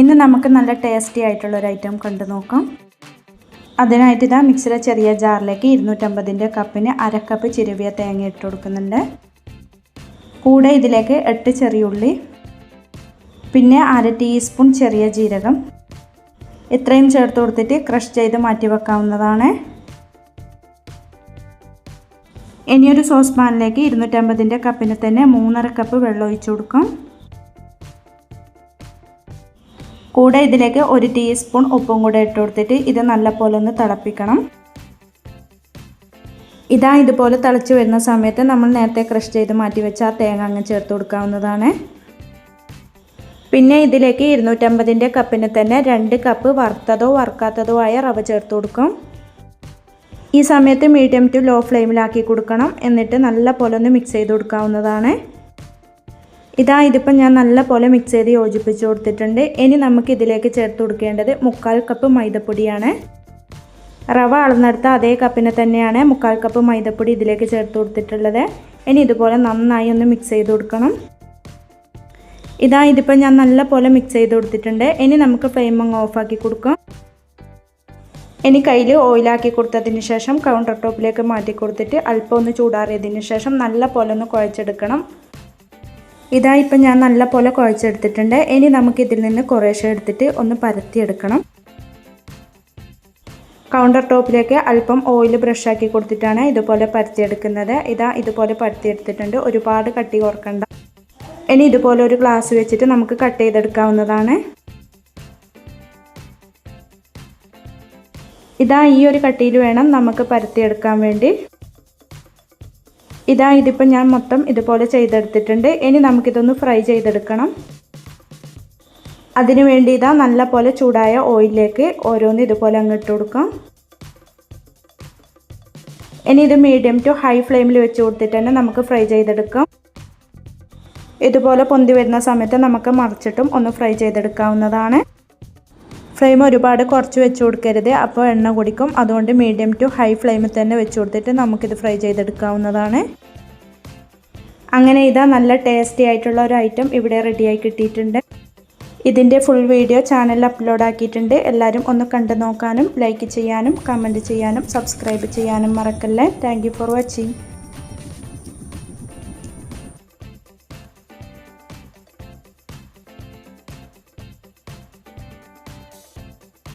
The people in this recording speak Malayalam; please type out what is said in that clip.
ഇന്ന് നമുക്ക് നല്ല ടേസ്റ്റി ആയിട്ടുള്ള ഒരു ഐറ്റം കണ്ടു നോക്കാം. അതിനായിട്ട് ഇതാ മിക്സിയുടെ ചെറിയ ജാറിലേക്ക് ഇരുന്നൂറ്റമ്പതിന്റെ കപ്പിന് അര കപ്പ് ചിരുവിയ തേങ്ങ ഇട്ട് കൊടുക്കുന്നുണ്ട്. കൂടെ ഇതിലേക്ക് എട്ട് ചെറിയ ഉള്ളി പിന്നെ അര ടീസ്പൂൺ ചെറിയ ജീരകം. ഇത്രയും ചേർത്ത് കൊടുത്തിട്ട് ക്രഷ് ചെയ്ത് മാറ്റി വെക്കാവുന്നതാണ്. ഇനിയൊരു സോസ് പാനിലേക്ക് ഇരുന്നൂറ്റമ്പതിന്റെ കപ്പിന് തന്നെ മൂന്നര കപ്പ് വെള്ളം ഒഴിച്ചു കൊടുക്കും. കൂടെ ഇതിലേക്ക് ഒരു ടീസ്പൂൺ ഉപ്പും കൂടെ ഇട്ട് കൊടുത്തിട്ട് ഇത് നല്ലപോലെ ഒന്ന് തിളപ്പിക്കണം. ഇതാ ഇതുപോലെ തിളച്ച് വരുന്ന സമയത്ത് നമ്മൾ നേരത്തെ ക്രഷ് ചെയ്ത് മാറ്റി വെച്ച ആ തേങ്ങ അങ്ങ് ചേർത്ത് കൊടുക്കാവുന്നതാണ്. പിന്നെ ഇതിലേക്ക് ഇരുന്നൂറ്റമ്പതിന്റെ കപ്പിന് തന്നെ രണ്ട് കപ്പ് വറുത്തതോ വറുക്കാത്തതോ ആയ റവ ചേർത്ത് കൊടുക്കും. ഈ സമയത്ത് മീഡിയം ടു ലോ ഫ്ലെയിമിലാക്കി കൊടുക്കണം. എന്നിട്ട് നല്ല പോലെ ഒന്ന് മിക്സ് ചെയ്ത് കൊടുക്കാവുന്നതാണ്. ഇതാ ഇതിപ്പം ഞാൻ നല്ല പോലെ മിക്സ് ചെയ്ത് യോജിപ്പിച്ച് കൊടുത്തിട്ടുണ്ട്. ഇനി നമുക്ക് ഇതിലേക്ക് ചേർത്ത് കൊടുക്കേണ്ടത് മുക്കാൽ കപ്പ് മൈദപ്പൊടിയാണ്. റവ അളന്നെടുത്ത അതേ കപ്പിനെ തന്നെയാണ് മുക്കാൽ കപ്പ് മൈദപ്പൊടി ഇതിലേക്ക് ചേർത്ത് കൊടുത്തിട്ടുള്ളത്. ഇനി ഇതുപോലെ നന്നായി ഒന്ന് മിക്സ് ചെയ്ത് കൊടുക്കണം. ഇതാ ഇതിപ്പോൾ ഞാൻ നല്ല പോലെ മിക്സ് ചെയ്ത് കൊടുത്തിട്ടുണ്ട്. ഇനി നമുക്ക് ഫ്ലെയിം അങ്ങ് ഓഫാക്കി കൊടുക്കാം. ഇനി കയ്യിൽ ഓയിലാക്കി കൊടുത്തതിന് ശേഷം കൗണ്ടർ ടോപ്പിലേക്ക് മാറ്റി കൊടുത്തിട്ട് അല്പം ഒന്ന് ചൂടാറിയതിന് ശേഷം നല്ല പോലെ ഒന്ന് കുഴച്ചെടുക്കണം. ഇതാ ഇപ്പം ഞാൻ നല്ല പോലെ കുഴച്ചെടുത്തിട്ടുണ്ട്. ഇനി നമുക്ക് ഇതിൽ നിന്ന് കുറേശ്ശെ എടുത്തിട്ട് ഒന്ന് പരത്തിയെടുക്കണം. കൗണ്ടർ ടോപ്പിലേക്ക് അല്പം ഓയിൽ ബ്രഷാക്കി കൊടുത്തിട്ടാണ് ഇതുപോലെ പരത്തിയെടുക്കുന്നത്. ഇതാ ഇതുപോലെ പരത്തിയെടുത്തിട്ടുണ്ട്. ഒരുപാട് കട്ടി കുറക്കണ്ട ഇനി ഇതുപോലെ ഒരു ഗ്ലാസ് വെച്ചിട്ട് നമുക്ക് കട്ട് ചെയ്തെടുക്കാവുന്നതാണ്. ഇതാ ഈ ഒരു കട്ടിയിൽ വേണം നമുക്ക് പരത്തിയെടുക്കാൻ വേണ്ടി. ഇതാ ഇതിപ്പോൾ ഞാൻ മൊത്തം ഇതുപോലെ ചെയ്തെടുത്തിട്ടുണ്ട്. ഇനി നമുക്കിതൊന്ന് ഫ്രൈ ചെയ്തെടുക്കണം. അതിനു വേണ്ടി ഇതാ നല്ല പോലെ ചൂടായ ഓയിലിലേക്ക് ഓരോന്ന് ഇതുപോലെ അങ്ങ് ഇട്ട് കൊടുക്കാം. ഇനി ഇത് മീഡിയം ടു ഹൈ ഫ്ലെയിമിൽ വെച്ച് കൊടുത്തിട്ട് തന്നെ നമുക്ക് ഫ്രൈ ചെയ്തെടുക്കാം. ഇതുപോലെ പൊന്തി വരുന്ന സമയത്ത് നമുക്ക് മറിച്ചിട്ടും ഒന്ന് ഫ്രൈ ചെയ്തെടുക്കാവുന്നതാണ്. ഫ്ലെയിം ഒരുപാട് കുറച്ച് വെച്ച് കൊടുക്കരുത്. അപ്പോൾ എണ്ണ കുടിക്കും. അതുകൊണ്ട് മീഡിയം ടു ഹൈ ഫ്ലെയിമിൽ തന്നെ വെച്ച് കൊടുത്തിട്ട് നമുക്കിത് ഫ്രൈ ചെയ്തെടുക്കാവുന്നതാണ്. അങ്ങനെ ഇതാ നല്ല ടേസ്റ്റി ആയിട്ടുള്ള ഒരു ഐറ്റം ഇവിടെ റെഡിയായി കിട്ടിയിട്ടുണ്ട്. ഇതിന്റെ ഫുൾ വീഡിയോ ചാനലിൽ അപ്ലോഡ് ആക്കിയിട്ടുണ്ട്. എല്ലാവരും ഒന്ന് കണ്ടു നോക്കാനും ലൈക്ക് ചെയ്യാനും കമന്റ് ചെയ്യാനും സബ്സ്ക്രൈബ് ചെയ്യാനും മറക്കല്ലേ. Thank for watching